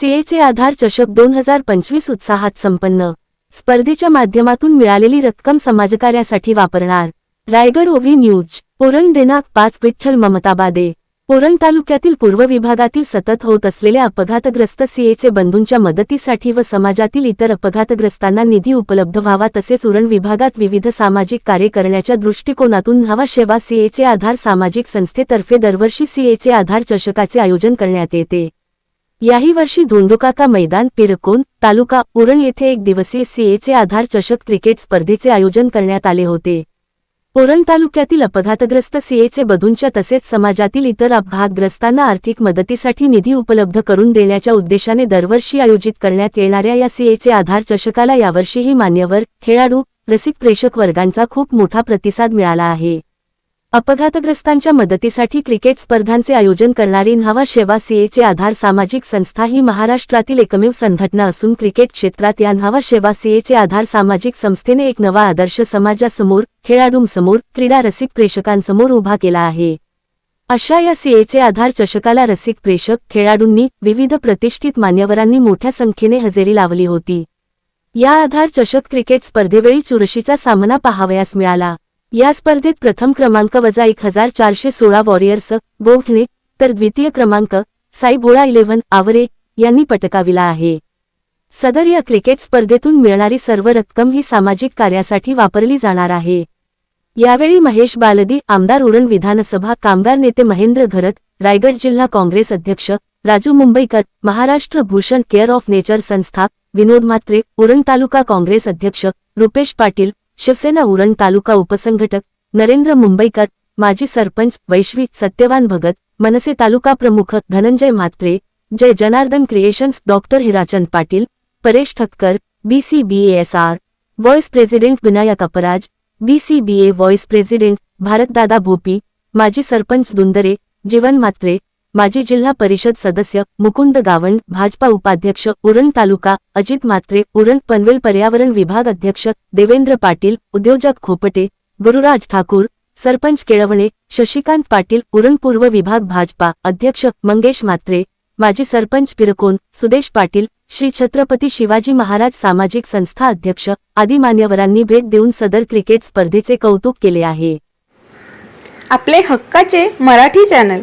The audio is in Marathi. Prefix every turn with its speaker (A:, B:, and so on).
A: सीएचे आधार चषक दोन हजार पंचवीस उत्साहात संपन्न. स्पर्धेच्या माध्यमातून मिळालेली रक्कम समाजकार्यासाठी वापरणार. रायगड ओव्ही न्यूज पोरण देनाक पाच विठ्ठल ममताबादे पोरण तालुक्यातील पूर्व विभागातील सतत होत असलेल्या अपघातग्रस्त सीएचे बंधूंच्या मदतीसाठी व समाजातील इतर अपघातग्रस्तांना निधी उपलब्ध व्हावा तसेच उरण विभागात विविध सामाजिक कार्य करण्याच्या दृष्टिकोनातून न्हावा सेवा सीएचे आधार सामाजिक संस्थेतर्फे दरवर्षी सीएचे आधार चषकाचे आयोजन करण्यात येते. याही वर्षी धोंडोकाका मैदान पिरकोन तालुका उरण येथे एक दिवसीय सीएचे आधार चषक क्रिकेट स्पर्धेचे आयोजन करण्यात आले होते. उरण तालुक्यातील अपघातग्रस्त सीएचे बधूंच्या तसेच समाजातील इतर अपघातग्रस्तांना आर्थिक मदतीसाठी निधी उपलब्ध करून देण्याच्या उद्देशाने दरवर्षी आयोजित करण्यात येणाऱ्या या सीएचे आधार चषकाला यावर्षीही मान्यवर खेळाडू रसिक प्रेक्षक वर्गांचा खूप मोठा प्रतिसाद मिळाला आहे. अपघातग्रस्तांच्या मदतीसाठी क्रिकेट स्पर्धांचे आयोजन करणारी न्हावा शेवा सीएचे आधार सामाजिक संस्था ही महाराष्ट्रातील एकमेव संघटना असून क्रिकेट क्षेत्रात या न्हावा शेवा सीएचे आधार सामाजिक संस्थेने एक नवा आदर्श समाजासमोर खेळाडूंसमोर क्रीडा रसिक प्रेक्षकांसमोर उभा केला आहे. अशा या सीएचे आधार चषकाला रसिक प्रेक्षक खेळाडूंनी विविध प्रतिष्ठित मान्यवरांनी मोठ्या संख्येने हजेरी लावली होती. या आधार चषक क्रिकेट स्पर्धेवेळी चुरशीचा सामना पाहावयास मिळाला. या स्पर्धेत प्रथम क्रमांक वजा एक हजार चारशे सोळा वॉरियर्स गोठणे तर द्वितीय क्रमांक साईबोळा इलेव्हन आवरे यांनी पटकाविला आहे. सदर या क्रिकेट स्पर्धेतून मिळणारी सर्व रक्कम ही सामाजिक कार्यासाठी वापरली जाणार आहे. यावेळी महेश बालदी आमदार उरण विधानसभा कामगार नेते महेंद्र घरत रायगड जिल्हा काँग्रेस अध्यक्ष Raju Mumbaikar Maharashtra Bhushan care of nature संस्था विनोद म्हात्रे उरण तालुका काँग्रेस अध्यक्ष रुपेश पाटील शिवसेना उरण तालुका उपसंघटक, नरेंद्र मुंबईकर, माजी सरपंच वैश्वी सत्यवान भगत, मनसे तालुका प्रमुख Dhananjay Mhatre, Jai Janardan creations doctor Hirachand Patil, Paresh Thakkar BCBSR vice president Vinayak Aparaj BCBA vice president Bharatdada Bhopi, माजी सरपंच दुंदरे, जीवन म्हात्रे माजी जिल्हा परिषद सदस्य मुकुंद गावंड भाजपा उपाध्यक्ष उरण तालुका अजित म्हात्रे उरण पनवेल पर्यावरण विभाग अध्यक्ष देवेंद्र पाटील उद्योजक खोपटे गुरुराज ठाकूर सरपंच केळवणे शशिकांत पाटील उरण पूर्व विभाग भाजपा अध्यक्ष मंगेश म्हात्रे माजी सरपंच पिरकोन सुदेश पाटील श्री छत्रपती शिवाजी महाराज सामाजिक संस्था अध्यक्ष आदी मान्यवरांनी भेट देऊन सदर क्रिकेट स्पर्धेचे कौतुक केले आहे.
B: आपले हक्काचे मराठी चॅनल